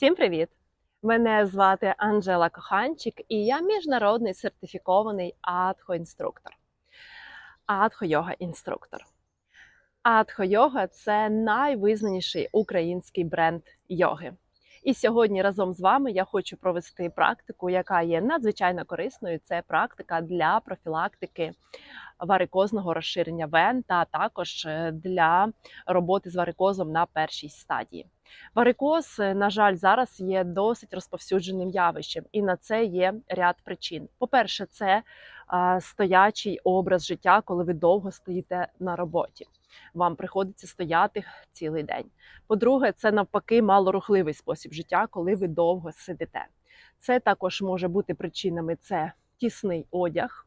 Всім привіт! Мене звати Анжела Коханчик, і я міжнародний сертифікований адхо-інструктор. Адхо-йога-інструктор. Адхо-йога це найвизнаніший український бренд йоги. І сьогодні разом з вами я хочу провести практику, яка є надзвичайно корисною. Це практика для профілактики варикозного розширення вен та також е, для роботи з варикозом на першій стадії. Варикоз, е, на жаль, зараз є досить розповсюдженим явищем, і на це є ряд причин. По-перше, це стоячий образ життя, коли ви довго стоїте на роботі. Вам приходиться стояти цілий день. По-друге, це навпаки малорухливий спосіб життя, коли ви довго сидите. Це також може бути причинами: це тісний одяг.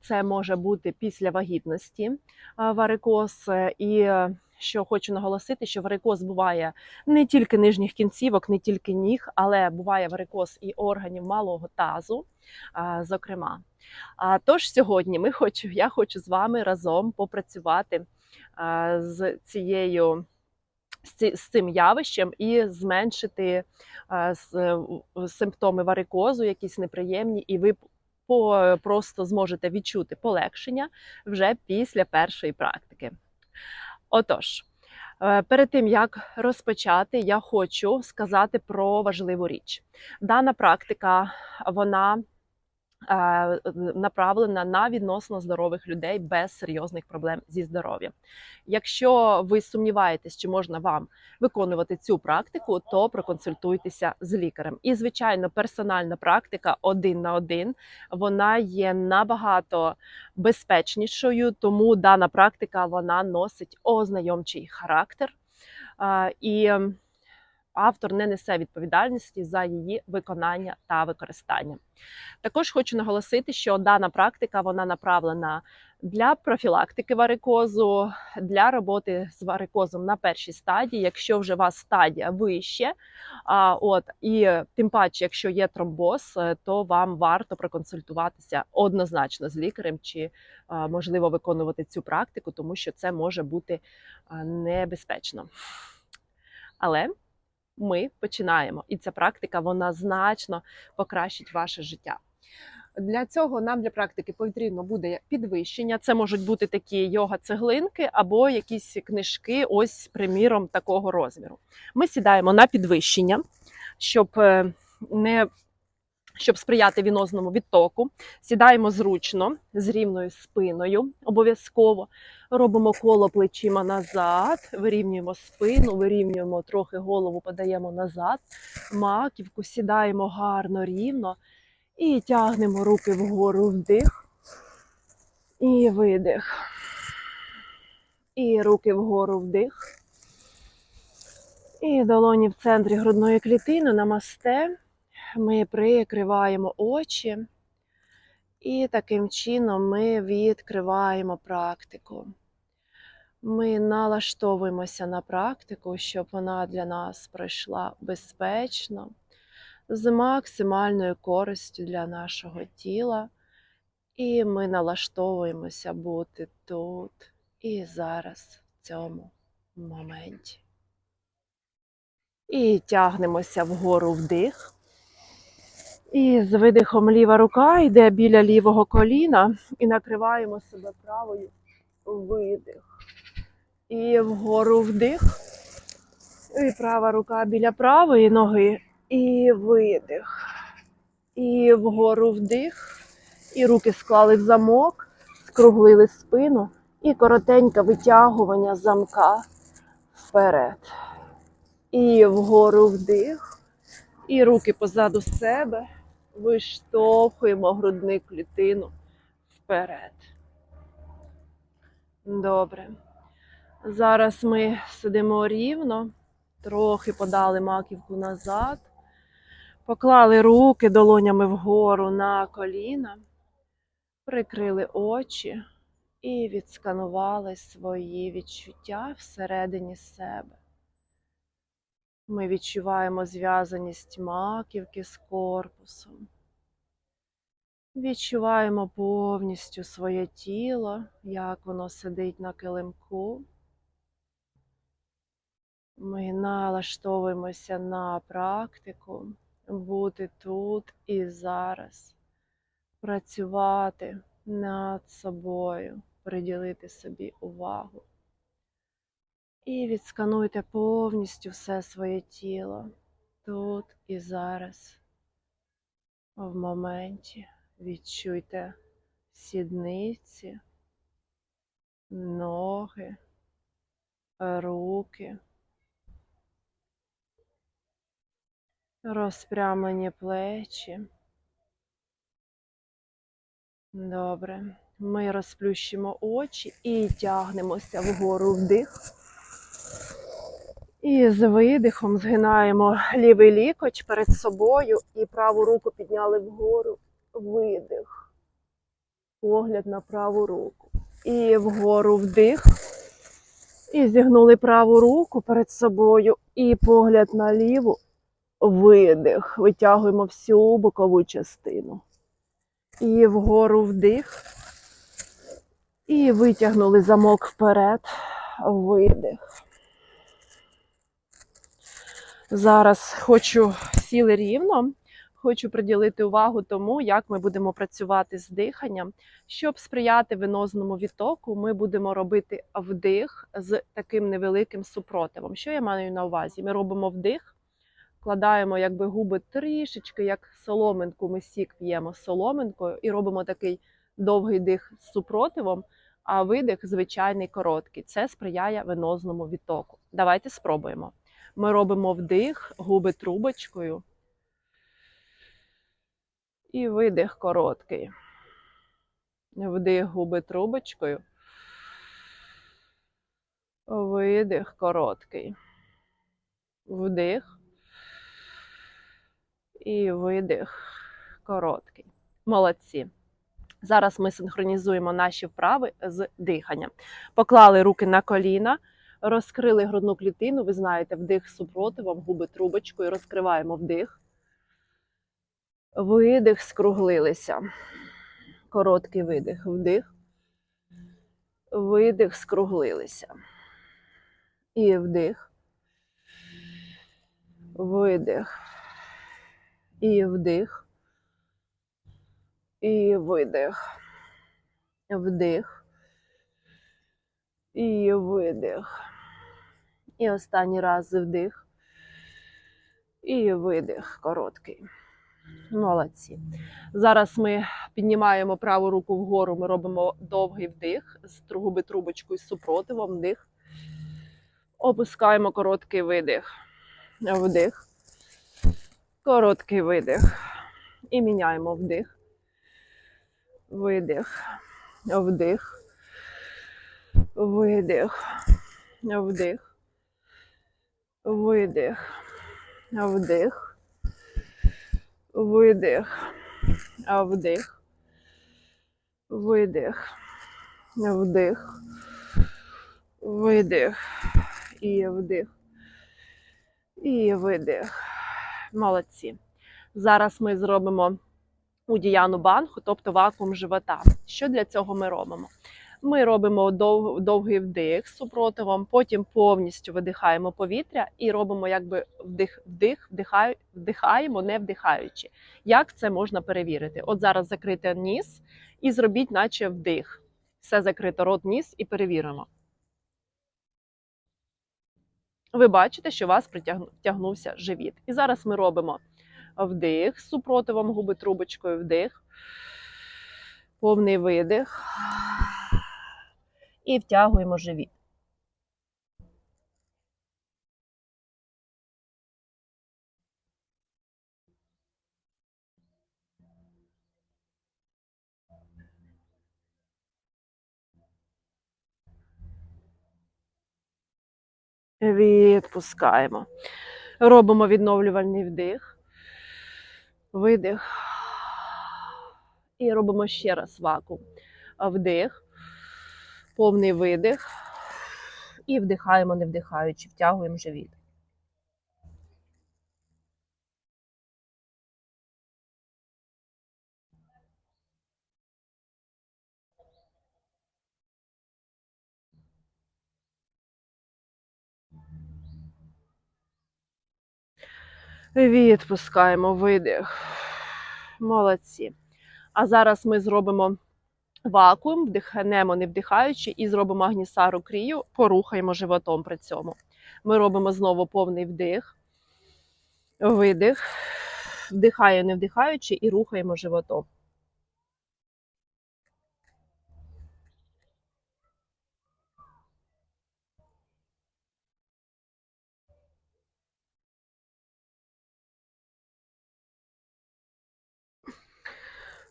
Це може бути після вагітності варикоз. І е, що хочу наголосити, що варикоз буває не тільки нижніх кінцівок, не тільки ніг, але буває варикоз і органів малого тазу, зокрема. Тож сьогодні ми хочу, я хочу з вами разом попрацювати з цією. з цим явищем і зменшити симптоми варикозу, якісь неприємні, і по, просто зможете відчути полегшення вже після першої практики. Отож, е, перед тим як розпочати, я хочу сказати про важливу річ. Дана практика вона направлена на відносно здорових людей без серйозних проблем зі здоров'ям. Якщо ви сумніваєтесь, чи можна вам виконувати цю практику, то проконсультуйтеся з лікарем. І, звичайно, персональна практика один на один вона є набагато безпечнішою, тому дана практика вона носить ознайомчий характер. І ем, автор не несе відповідальності за її виконання та використання. Також хочу наголосити, що дана практика вона направлена для профілактики варикозу, для роботи з варикозом на першій стадії, якщо вже у вас стадія вище. А, от і тим паче, якщо є тромбоз, е, то вам варто проконсультуватися однозначно з лікарем, чи а, можливо виконувати цю практику, тому що це може бути небезпечно. Але ми починаємо, і ця практика вона значно покращить ваше життя. Для цього нам для практики потрібно буде підвищення. Це можуть бути такі йога-цеглинки або якісь книжки, ось, приміром, такого розміру. Ми сідаємо на підвищення, щоб е, не щоб сприяти вінозному відтоку. Сідаємо зручно з рівною спиною. Обов'язково робимо коло плечима назад, вирівнюємо спину, вирівнюємо трохи голову, подаємо назад, маківку, сідаємо гарно рівно і тягнемо руки вгору вдих і видих. І руки вгору вдих. І долоні в центрі грудної клітини намасте. Ми прикриваємо очі. І таким чином ми відкриваємо практику. Ми налаштовуємося на практику, щоб вона для нас пройшла безпечно, з максимальною користю для нашого тіла. І ми налаштовуємося бути тут і зараз, в цьому моменті. І тягнемося вгору вдих. І з видихом ліва рука йде біля лівого коліна і накриваємо себе правою видих. І вгору вдих. І права рука біля правої ноги. І видих. І вгору вдих. І руки склали в замок, скруглили спину. І коротеньке витягування замка вперед. І вгору вдих. І руки позаду себе виштовхуємо грудну клітину вперед. Добре. Зараз ми сидимо рівно, трохи подали маківку назад, поклали руки долонями вгору на коліна, прикрили очі і відсканували свої відчуття всередині себе. Ми відчуваємо зв'язаність маківки з корпусом. Відчуваємо повністю своє тіло, як воно сидить на килимку. Ми налаштовуємося на практику, бути тут і зараз, працювати над собою, приділити собі увагу. І відскануйте повністю все своє тіло тут і зараз, в моменті. Відчуйте сідниці, ноги, руки, розпрямлені плечі. Добре. Ми розплющимо очі і тягнемося вгору вдих. І з видихом згинаємо лівий лікоть перед собою і праву руку підняли вгору. Видих. Погляд на праву руку. І вгору вдих. І зігнули праву руку перед собою. І погляд на ліву. Видих. Витягуємо всю бокову частину. І вгору вдих. І витягнули замок вперед. Видих. Зараз хочу сіли рівно, хочу приділити увагу тому, як ми будемо працювати з диханням. Щоб сприяти венозному відтоку, ми будемо робити вдих з таким невеликим супротивом. Що я маю на увазі? Ми робимо вдих, вкладаємо якби губи трішечки, як соломинку. Ми сік п'ємо соломинкою і робимо такий довгий дих з супротивом, а видих звичайний короткий. Це сприяє венозному відтоку. Давайте спробуємо. Ми робимо вдих, губи трубочкою. І видих короткий. Вдих губи трубочкою. Видих короткий. Вдих. І видих короткий. Молодці. Зараз ми синхронізуємо наші вправи з диханням. Поклали руки на коліна. Розкрили грудну клітину, ви знаєте, вдих супротивом, губи трубочкою, розкриваємо вдих. Видих, скруглилися. Короткий видих, вдих. Видих, скруглилися. І вдих. Видих. І вдих. І видих. Вдих. І видих. І останній раз вдих. І видих короткий. Молодці. Зараз ми піднімаємо праву руку вгору, ми робимо довгий вдих з губи трубочкою з супротивом, вдих. Опускаємо короткий видих. Вдих. Короткий видих. І міняємо вдих. Видих. Вдих. Видих. Вдих. Видих. Вдих. Видих. Вдих. Видих. Вдих. Видих. І вдих. І видих. Молодці. Зараз ми зробимо удіяну банху, тобто вакуум живота. Що для цього ми робимо? Ми робимо дов, довгий вдих супротивом, потім повністю видихаємо повітря і робимо якби вдих, вдих, вдихаю, вдихаємо, не вдихаючи. Як це можна перевірити? От зараз закрите ніс і зробіть, наче вдих. Все закрито, рот, ніс і перевіримо. Ви бачите, що у вас притягнувся живіт. І зараз ми робимо вдих супротивом губи трубочкою, вдих, повний видих і втягуємо живіт. Відпускаємо. Робимо відновлювальний вдих, видих. І робимо ще раз вакуум. Вдих, повний видих. І вдихаємо, не вдихаючи, втягуємо живіт. Відпускаємо видих. Молодці. А зараз ми зробимо вакуум, вдихнемо не вдихаючи, і зробимо агнісару крію, порухаємо животом при цьому. Ми робимо знову повний вдих, видих, вдихаю, не вдихаючи, і рухаємо животом.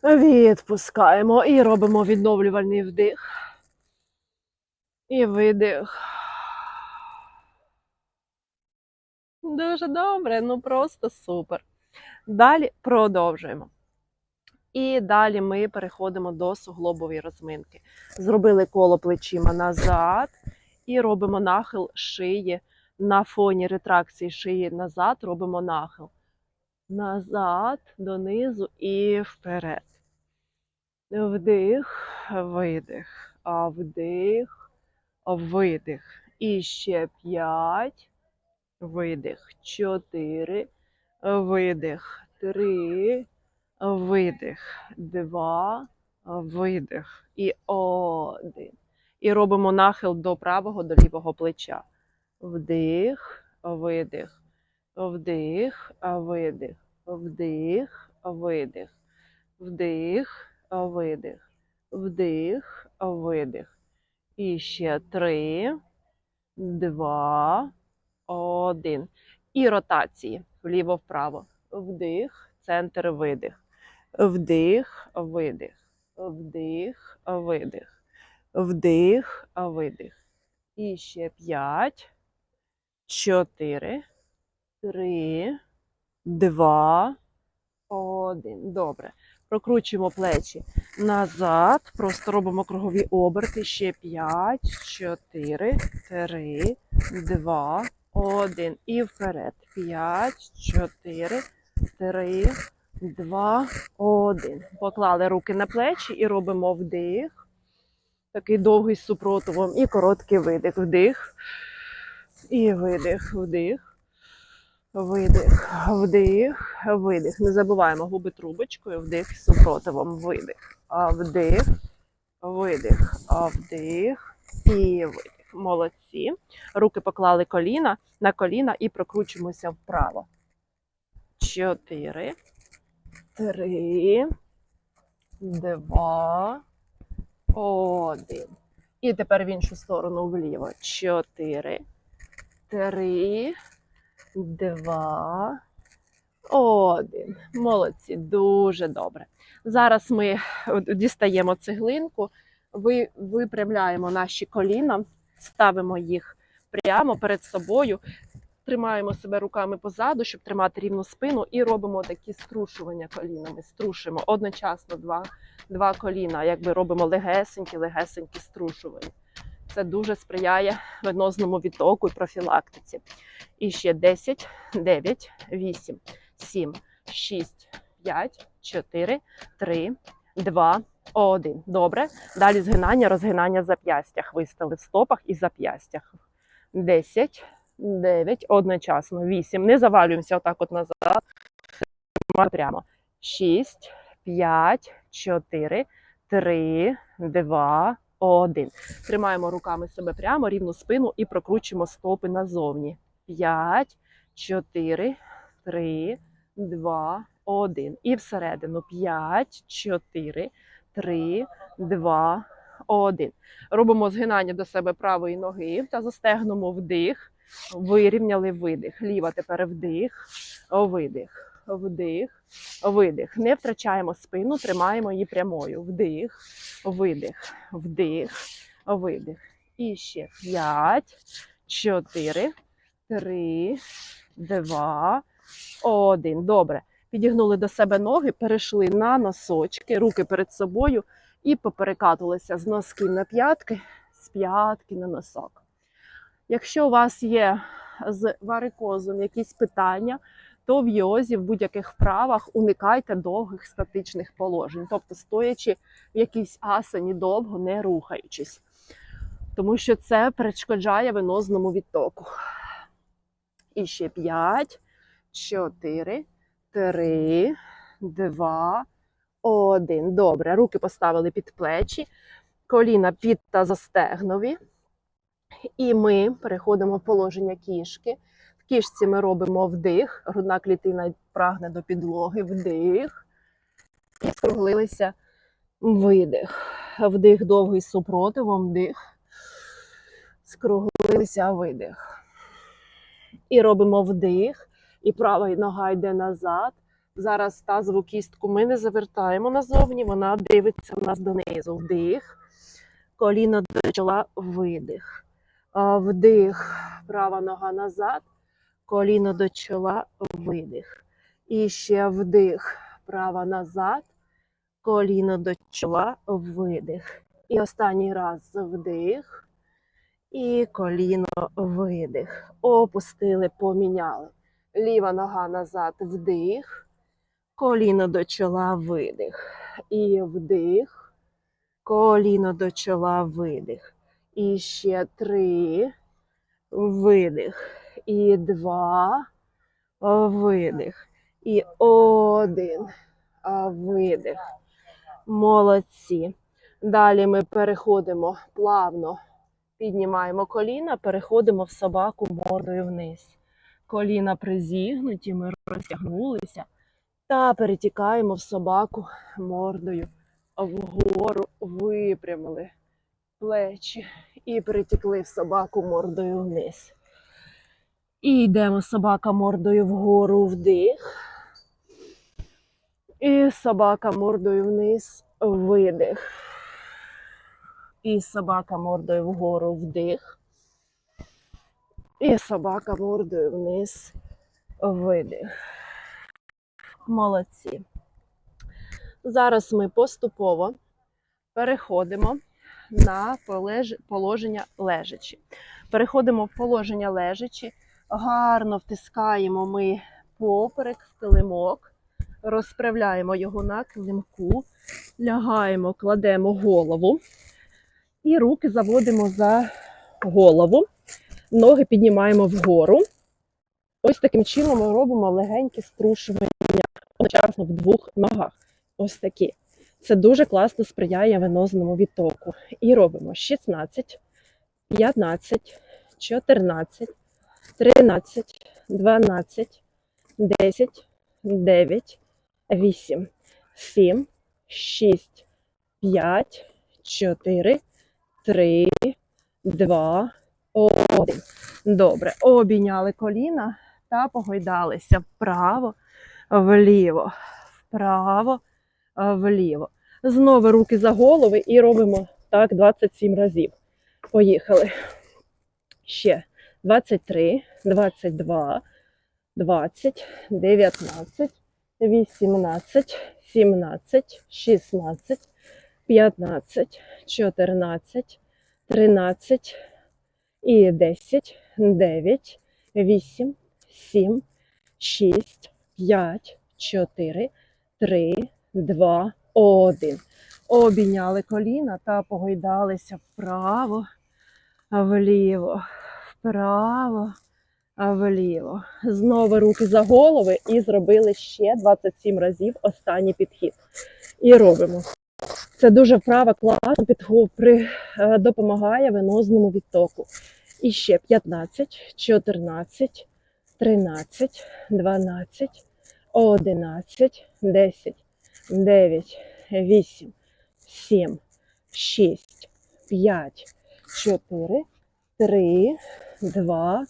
Відпускаємо і робимо відновлювальний вдих. І видих. Дуже добре, ну просто супер. Далі продовжуємо. І далі ми переходимо до суглобової розминки. Зробили коло плечима назад і робимо нахил шиї. На фоні ретракції шиї назад робимо нахил. Назад, донизу і вперед. Вдих, видих, а вдих, видих. І ще п'ять. Видих. Чотири. Видих. Три. Видих. Два. Видих. І один. І робимо нахил до правого, до лівого плеча. Вдих, видих. Вдих, видих. Вдих, видих. Вдих, видих. Вдих, видих. І ще три, два, один. І ротації вліво-вправо. Вдих, центр, видих. Вдих, видих. Вдих, видих. Вдих, видих. І ще п'ять, чотири, три, два, один. Добре. Прокручуємо плечі назад. Просто робимо кругові оберти. Ще 5, 4, 3, 2, 1. І вперед. 5, 4, 3, 2, 1. Поклали руки на плечі і робимо вдих. Такий довгий з супротивом. І короткий видих. Вдих. І видих, вдих. Видих, вдих, видих. Не забуваємо губи трубочкою, вдих супротивом, видих. Вдих, видих, вдих і видих. Молодці. Руки поклали коліна на коліна і прокручуємося вправо. Чотири, три, два, один. І тепер в іншу сторону вліво. Чотири, три два, один. Молодці, дуже добре. Зараз ми дістаємо цеглинку, випрямляємо наші коліна, ставимо їх прямо перед собою, тримаємо себе руками позаду, щоб тримати рівну спину, і робимо такі струшування колінами. Струшимо одночасно два, два коліна, якби робимо легесенькі, легесенькі струшування. Це дуже сприяє венозному відтоку і профілактиці. І ще 10, 9, 8, 7, 6, 5, 4, 3, 2, 1. Добре. Далі згинання, розгинання зап'ястях. Виставили в стопах і зап'ястях. 10, 9, одночасно. 8. Не завалюємося отак от назад. Прямо. 6, 5, 4, 3, 2, 1. Тримаємо руками себе прямо, рівну спину і прокручуємо стопи назовні. 5, 4, 3, 2, 1. І всередину 5, 4, 3, 2, 1. Робимо згинання до себе правої ноги та застегнемо вдих. Вирівняли видих. Ліва тепер вдих, видих, вдих, видих. Не втрачаємо спину, тримаємо її прямою. Вдих, видих, вдих, видих. І ще 5, 4, Три, два, один. Добре. Підігнули до себе ноги, перейшли на носочки, руки перед собою і поперекатувалися з носків на п'ятки, з п'ятки на носок. Якщо у вас є з варикозом якісь питання, то в йозі в будь-яких вправах уникайте довгих статичних положень, тобто стоячи в якійсь асані довго не рухаючись, тому що це перешкоджає венозному відтоку. І ще 5, чотири, три, два, один. Добре. Руки поставили під плечі, коліна під тазостегнові. І ми переходимо в положення кішки. Кішці ми робимо вдих, грудна клітина прагне до підлоги, вдих. І скруглилися видих. Вдих довгий з супротивом, вдих. Скруглилися видих. І робимо вдих. І права нога йде назад. Зараз тазову кістку ми не завертаємо назовні, вона дивиться в нас донизу. Вдих. Коліно до чола, видих. Вдих, права нога назад, коліно до чола, видих. І ще вдих, права назад, коліно до чола, видих. І останній раз вдих. І коліно видих. Опустили, поміняли. Ліва нога назад, вдих. Коліно до чола, видих. І вдих. Коліно до чола, видих. І ще три. Видих. І два. Видих. І один. Видих. Молодці. Далі ми переходимо плавно, піднімаємо коліна, переходимо в собаку мордою вниз. Коліна призігнуті, ми розтягнулися та перетікаємо в собаку мордою вгору, випрямили плечі і перетекли в собаку мордою вниз. І йдемо собака мордою вгору вдих. І собака мордою вниз видих. І собака мордою вгору вдих. І собака мордою вниз видих. Молодці. Зараз ми поступово переходимо на положення лежачі. Переходимо в положення лежачі, гарно втискаємо ми поперек в килимок, розправляємо його на килимку, лягаємо, кладемо голову і руки заводимо за голову, ноги піднімаємо вгору. Ось таким чином ми робимо легенькі струшування одночасно в двох ногах. Ось такі. Це дуже класно сприяє венозному відтоку. І робимо 16, 15, 14, 13, 12, 10, 9, 8, 7, 6, 5, 4, 3, 2, 1. Добре. Обійняли коліна та погойдалися вправо, вліво, вправо, вліво. Знову руки за голови і робимо так 27 разів. Поїхали. Ще 23, 22, 20, 19, 18, 17, 16, 15, 14, 13 і 10, 9, 8, 7, 6, 5, 4, 3, 2, 1. Обійняли коліна та погойдалися вправо, вліво, вправо, вліво. Знову руки за голови і зробили ще 27 разів останній підхід. І робимо. Це дуже вправа класно підхоп, е, допомагає венозному відтоку. І ще 15, 14, 13, 12, 11, 10, 9, 8, 7, 6, 5, 4, 3, 2,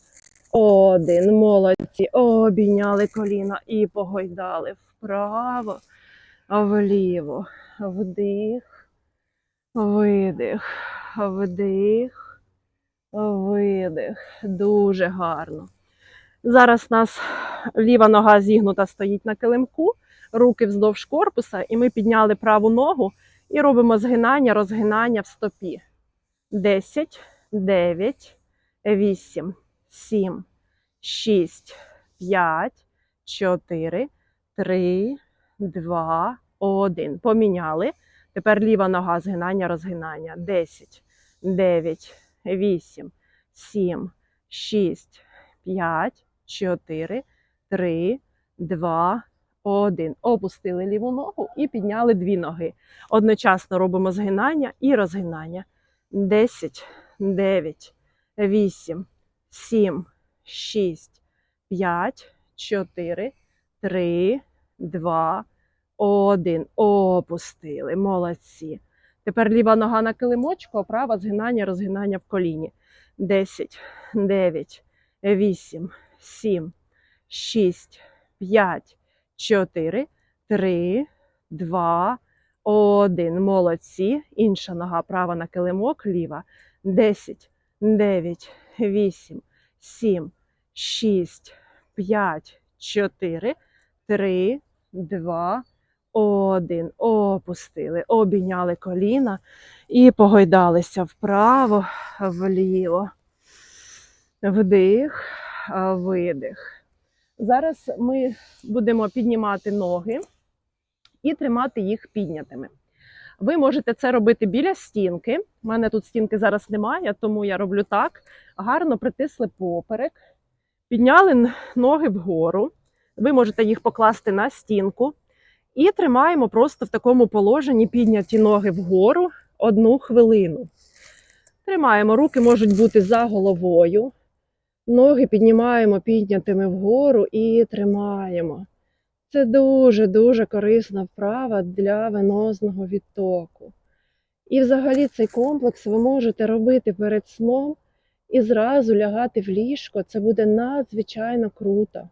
1. Молодці. Обійняли коліна і погойдали вправо, вліво. Вдих, видих, вдих, видих. Дуже гарно. Зараз у нас ліва нога зігнута стоїть на килимку, руки вздовж корпуса, і ми підняли праву ногу і робимо згинання, розгинання в стопі. 10, 9, 8, 7, 6, 5, 4, 3, 2, 1. Поміняли. Тепер ліва нога згинання, розгинання. 10, 9, 8, 7, 6, 5, 4, три, два, один. Опустили ліву ногу і підняли дві ноги. Одночасно робимо згинання і розгинання. 10, 9, 8, 7, 6, 5, 4, 3, 2, 1. Опустили. Молодці. Тепер ліва нога на килимочку, а права згинання, розгинання в коліні. 10, 9, 8, 7, 6, 5, 4, 3, 2, 1. Молодці. Інша нога права на килимок, ліва. 10, 9, 8, 7, 6, 5, 4, 3, 2, 1. Опустили. Обійняли коліна і погойдалися вправо, вліво. Вдих, видих. Зараз ми будемо піднімати ноги і тримати їх піднятими. Ви можете це робити біля стінки. У мене тут стінки зараз немає, тому я роблю так. Гарно притисли поперек, підняли ноги вгору. Ви можете їх покласти на стінку. І тримаємо просто в такому положенні підняті ноги вгору одну хвилину. Тримаємо, руки можуть бути за головою. Ноги піднімаємо піднятими вгору і тримаємо. Це дуже-дуже корисна вправа для венозного відтоку. І взагалі цей комплекс ви можете робити перед сном і зразу лягати в ліжко. Це буде надзвичайно круто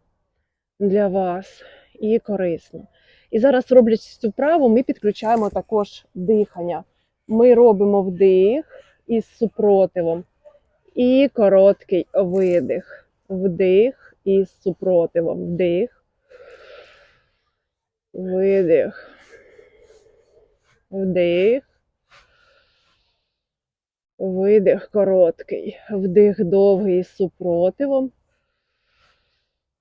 для вас і корисно. І зараз, роблячи цю вправу, ми підключаємо також дихання. Ми робимо вдих із супротивом і короткий видих. Вдих із супротивом. Вдих. Видих. Вдих. Видих короткий. Вдих довгий із супротивом.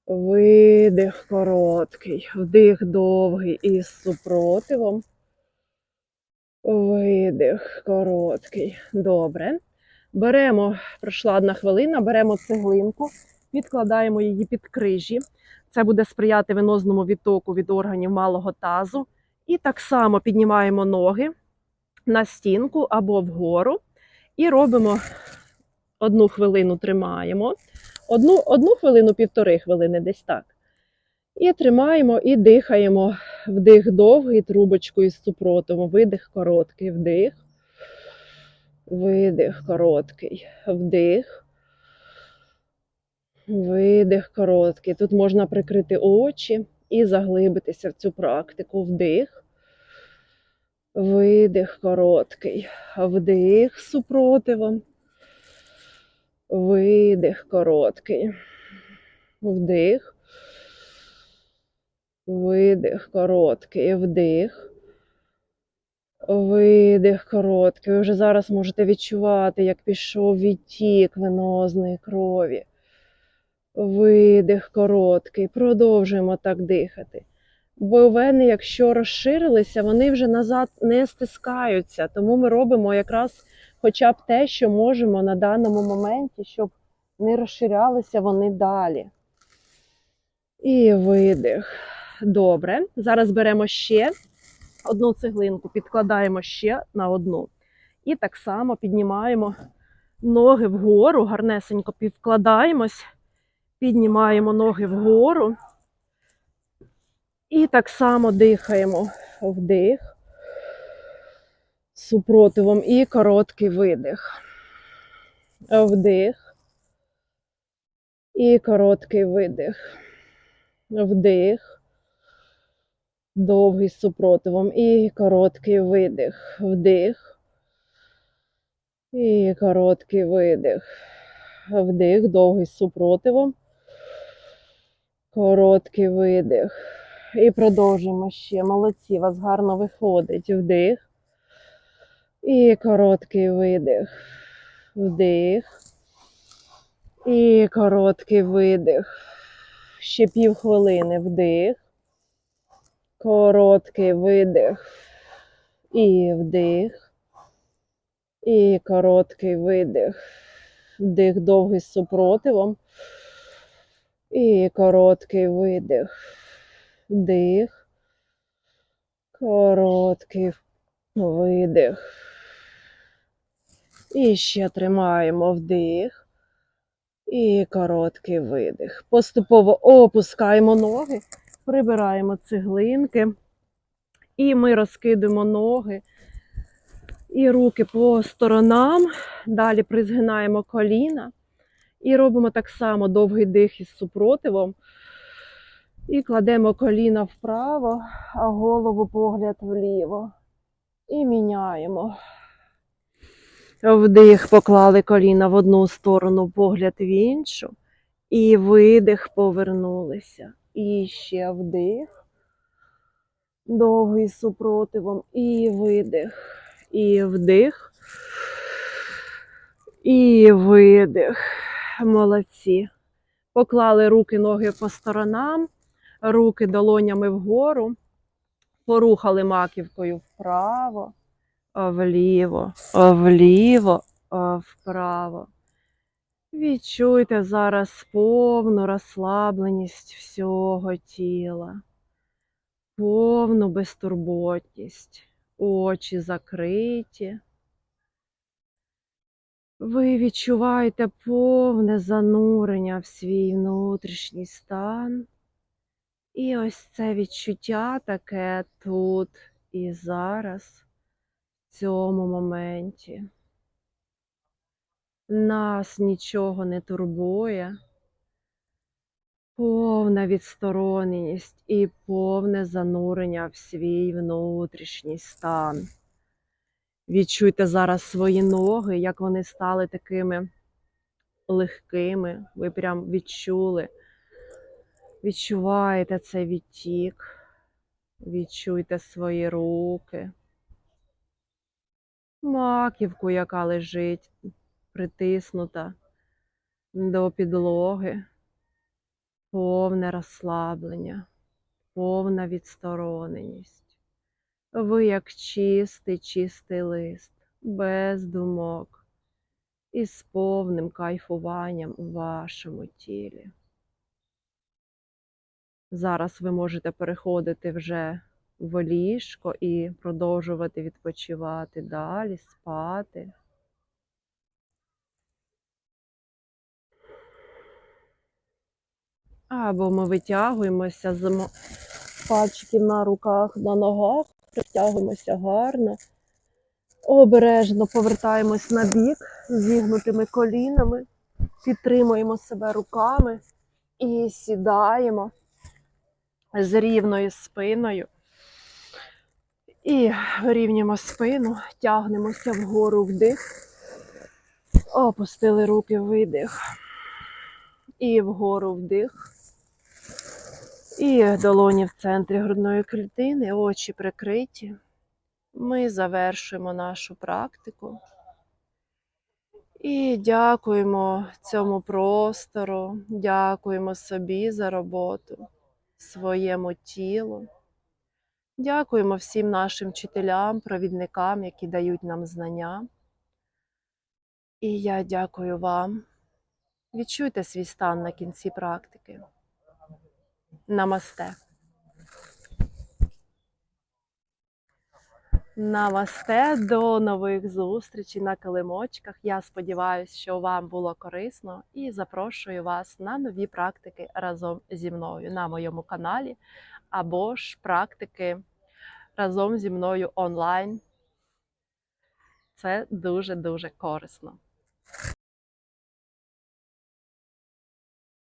Видих короткий. Вдих довгий із супротивом. Видих короткий. Добре. Беремо, пройшла одна хвилина, беремо цеглинку, підкладаємо її під крижі. Це буде сприяти венозному відтоку від органів малого тазу. І так само піднімаємо ноги на стінку або вгору. І робимо одну хвилину тримаємо. Одну, одну хвилину, півтори хвилини, десь так. І тримаємо і дихаємо. Вдих довгий, трубочкою з супротивом. Видих короткий, вдих. Видих короткий. Вдих. Видих короткий. Тут можна прикрити очі і заглибитися в цю практику. Вдих. Видих короткий. Вдих супротивом. Видих короткий. Вдих. Видих короткий. Вдих. Видих короткий. Ви вже зараз можете відчувати, як пішов відтік венозної крові. Видих короткий. Продовжуємо так дихати. Бо вени, якщо розширилися, вони вже назад не стискаються. Тому ми робимо якраз хоча б те, що можемо на даному моменті, щоб не розширялися вони далі. І видих. Добре. Зараз беремо ще одну цеглинку, підкладаємо ще на одну. І так само піднімаємо ноги вгору, гарнесенько підкладаємось, піднімаємо ноги вгору. І так само дихаємо вдих супротивом і короткий видих. Вдих. І короткий видих. Вдих. Довгий супротивом. І короткий видих. Вдих. І короткий видих. Вдих. Довгий з супротивом. Короткий видих. І продовжуємо ще. Молодці, у вас гарно виходить. Вдих. І короткий видих. Вдих. І короткий видих. Ще пів хвилини вдих. Короткий видих. І вдих. І короткий видих. Вдих довгий з супротивом. І короткий видих. Вдих. Короткий видих. І ще тримаємо вдих. І короткий видих. Поступово опускаємо ноги, прибираємо цеглинки. І ми розкидуємо ноги і руки по сторонам. Далі призгинаємо коліна. І робимо так само довгий дих із супротивом. І кладемо коліна вправо, а голову погляд вліво. І міняємо. Вдих, поклали коліна в одну сторону, погляд в іншу. І видих, повернулися. І ще вдих. Довгий супротивом. І видих. І вдих. І видих. Молодці. Поклали руки, ноги по сторонам, руки долонями вгору, порухали маківкою вправо, вліво, вліво, вправо. Відчуйте зараз повну розслабленість всього тіла, повну безтурботність, очі закриті. Ви відчуваєте повне занурення в свій внутрішній стан. І ось це відчуття таке тут і зараз, в цьому моменті. Нас нічого не турбує, повна відстороненість і повне занурення в свій внутрішній стан. Відчуйте зараз свої ноги, як вони стали такими легкими. Ви прям відчули. Відчуваєте цей відтік. Відчуйте свої руки. Маківку, яка лежить, притиснута до підлоги. Повне розслаблення, повна відстороненість. Ви як чистий, чистий лист, без думок і з повним кайфуванням в вашому тілі. Зараз ви можете переходити вже в ліжко і продовжувати відпочивати далі, спати. Або ми витягуємося з пальчиків на руках, на ногах, притягуємося гарно. Обережно повертаємось на бік зігнутими колінами, підтримуємо себе руками і сідаємо з рівною спиною. І вирівнюємо спину, тягнемося вгору вдих, опустили руки видих. І вгору вдих. І долоні в центрі грудної клітини, очі прикриті. Ми завершуємо нашу практику. І дякуємо цьому простору, дякуємо собі за роботу, своєму тілу. Дякуємо всім нашим вчителям, провідникам, які дають нам знання. І я дякую вам. Відчуйте свій стан на кінці практики. Намасте. Намасте, до нових зустрічей на килимочках. Я сподіваюся, що вам було корисно і запрошую вас на нові практики разом зі мною на моєму каналі, або ж практики разом зі мною онлайн. Це дуже-дуже корисно.